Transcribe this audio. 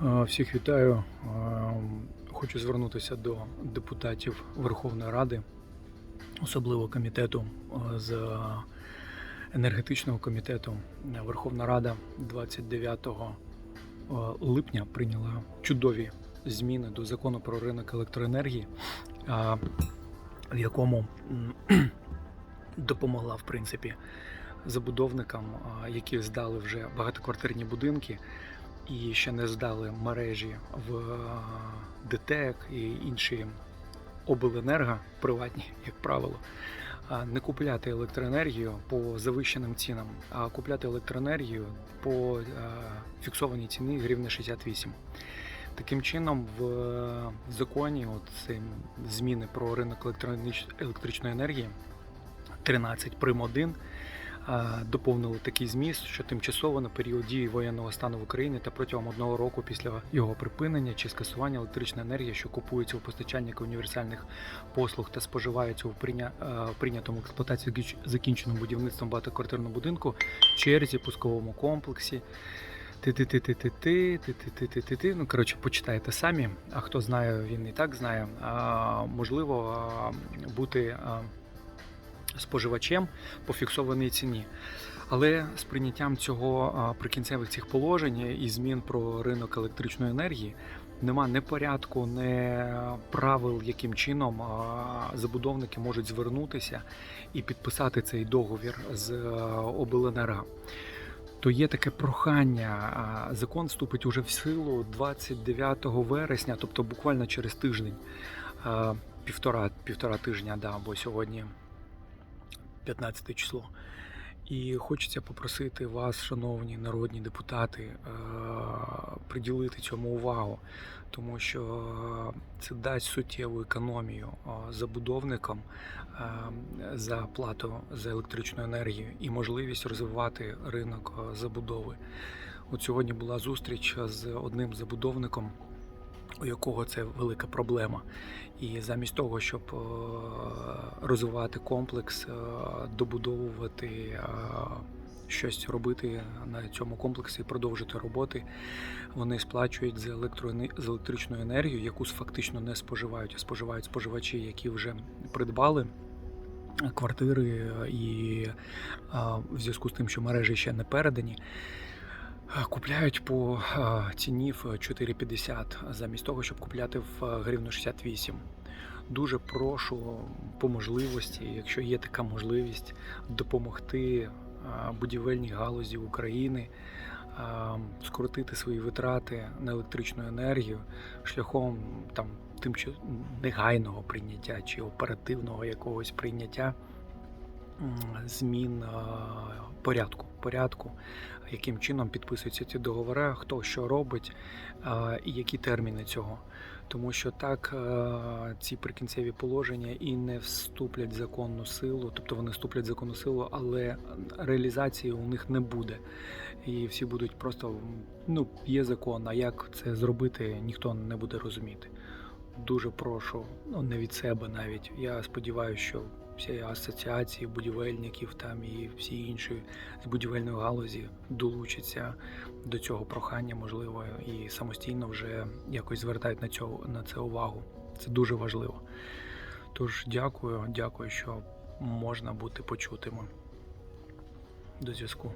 Всіх вітаю. Хочу звернутися до депутатів Верховної Ради, особливо комітету з енергетичного комітету. Верховна Рада 29 липня прийняла чудові зміни до закону про ринок електроенергії, в якому допомогла в принципі забудовникам, які здали вже багатоквартирні будинки і ще не здали мережі в е, ДТЕК і інші обленерго приватні, як правило, не купляти електроенергію по завищеним цінам, а купляти електроенергію по е, фіксованій ціні гривня 68. Таким чином, в е, законі, от зміни про ринок електричної енергії 13 прим 1 а, доповнили такий зміст, що тимчасово на період дії воєнного стану в Україні та протягом одного року після його припинення чи скасування електричної енергії, що купується у постачальника універсальних послуг та споживається у прийнятому експлуатацію закінченому будівництвом багатоквартирного будинку, черзі, пусковому комплексі. Ти-ти-ти-ти-ти-ти, ти-ти-ти-ти-ти. Ну, коротше, почитайте самі. А хто знає, він і так знає. А, можливо, бути споживачем по фіксованій ціні. Але з прийняттям цього прикінцевих цих положень і змін про ринок електричної енергії нема не порядку, не правил, яким чином забудовники можуть звернутися і підписати цей договір з а, обленерго. То є таке прохання. Закон вступить уже в силу 29 вересня, тобто буквально через тиждень, півтора, півтора тижня, да, бо сьогодні 15 число. І хочеться попросити вас, шановні народні депутати, е, приділити цьому увагу, тому що це дасть суттєву економію е, забудовникам е, за плату за електричну енергію і можливість розвивати ринок забудови. От сьогодні була зустріч з одним забудовником, у якого це велика проблема. І замість того, щоб е, розвивати комплекс, е, добудовувати е, щось робити на цьому комплексі, продовжити роботи, вони сплачують за, електроене- за електричну енергію, яку фактично не споживають, а споживають споживачі, які вже придбали. Квартири і в зв'язку з тим, що мережі ще не передані, купляють по ціні в 4,50 замість того, щоб купляти в гривну 68. Дуже прошу по можливості, якщо є така можливість, допомогти будівельній галузі України скоротити свої витрати на електричну енергію шляхом там тим, що негайного прийняття чи оперативного якогось прийняття змін порядку, порядку, яким чином підписуються ці договори, хто що робить і які терміни цього. Тому що так ці прикінцеві положення і не вступлять в законну силу, тобто вони вступлять в законну силу, але реалізації у них не буде. І всі будуть просто ну, є закон, а як це зробити, ніхто не буде розуміти. Дуже прошу, ну не від себе навіть. Я сподіваюся, що всі асоціації будівельників там і всі інші з будівельної галузі долучаться до цього прохання, можливо, і самостійно вже якось звертають на цього на це увагу. Це дуже важливо. Тож дякую, дякую, що можна бути почутими. До зв'язку.